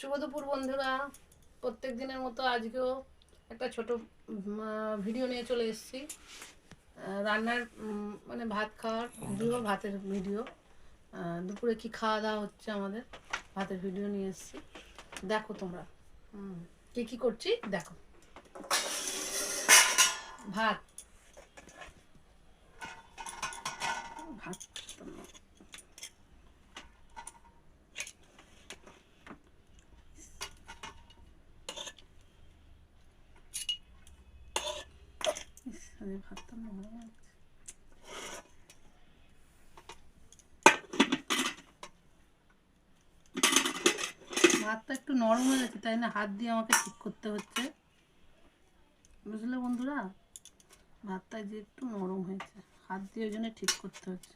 শুভ দুপুর বন্ধুরা। প্রত্যেক দিনের মতো আজকেও একটা ছোট ভিডিও নিয়ে চলে এসেছি। রান্নার মানে ভাত খাওয়ার ভিডিও ভাতের ভিডিও দুপুরে কি খাওয়া দাওয়া হচ্ছে আমাদের? ভাতের ভিডিও নিয়ে এসেছি। দেখো তোমরা। কি কি করছি? দেখো। ভাত। আমি ভাতটা নরম আছে। ভাতটা একটু নরম হয়ে গেছে, তাই না? হাত দিয়ে আমাকে ঠিক করতে হচ্ছে। বুঝলে বন্ধুরা? ভাতটা যে একটু নরম হয়েছে, হাত দিয়ে ওই জন্য ঠিক করতে হচ্ছে।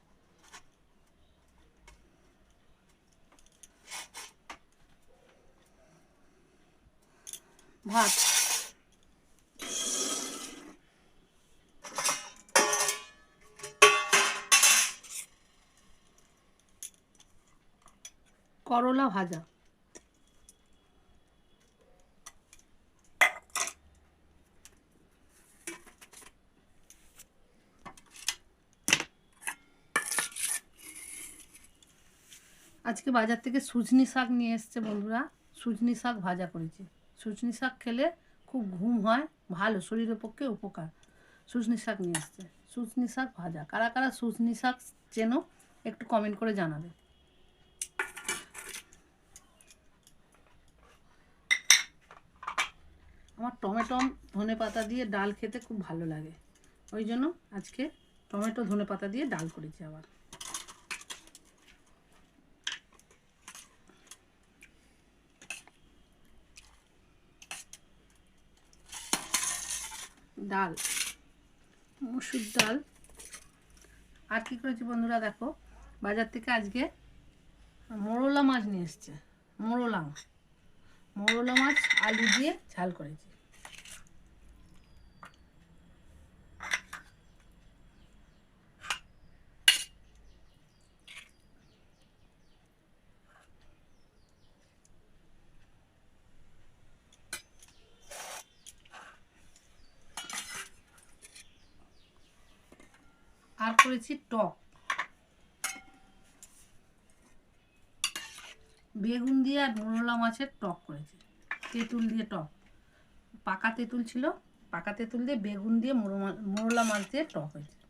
ভাত করলা ভাজা। আজকে বাজার থেকে সুজনি শাক নিয়ে এসছে বন্ধুরা। সুজনি শাক ভাজা করেছি। সুজনি শাক খেলে খুব ঘুম হয়, ভালো, শরীরের পক্ষে উপকার। সুজনি শাক নিয়ে এসছে। সুজনি শাক ভাজা। কারা কারা সুজনি শাক চেনো, একটু কমেন্ট করে জানাবে। আমার টমেটো ধনে পাতা দিয়ে ডাল খেতে খুব ভালো লাগে। ওই জন্য আজকে টমেটো ধনে পাতা দিয়ে ডাল করেছি আবার। ডাল, মুসুর ডাল। আর কি করেছি বন্ধুরা দেখো, বাজার থেকে আজকে মোরলা মাছ নিয়ে এসছে, মোরলা মাছ। মোরলা মাছ, আলু দিয়ে ঝাল করেছি। আর করেছি টক। বেগুন দিয়ে আর মোরলা মাছের টক করেছি। তেঁতুল দিয়ে টক। পাকা তেঁতুল ছিল, পাকা তেঁতুল দিয়ে বেগুন দিয়ে মোরলা মাছ দিয়ে টক হয়েছে।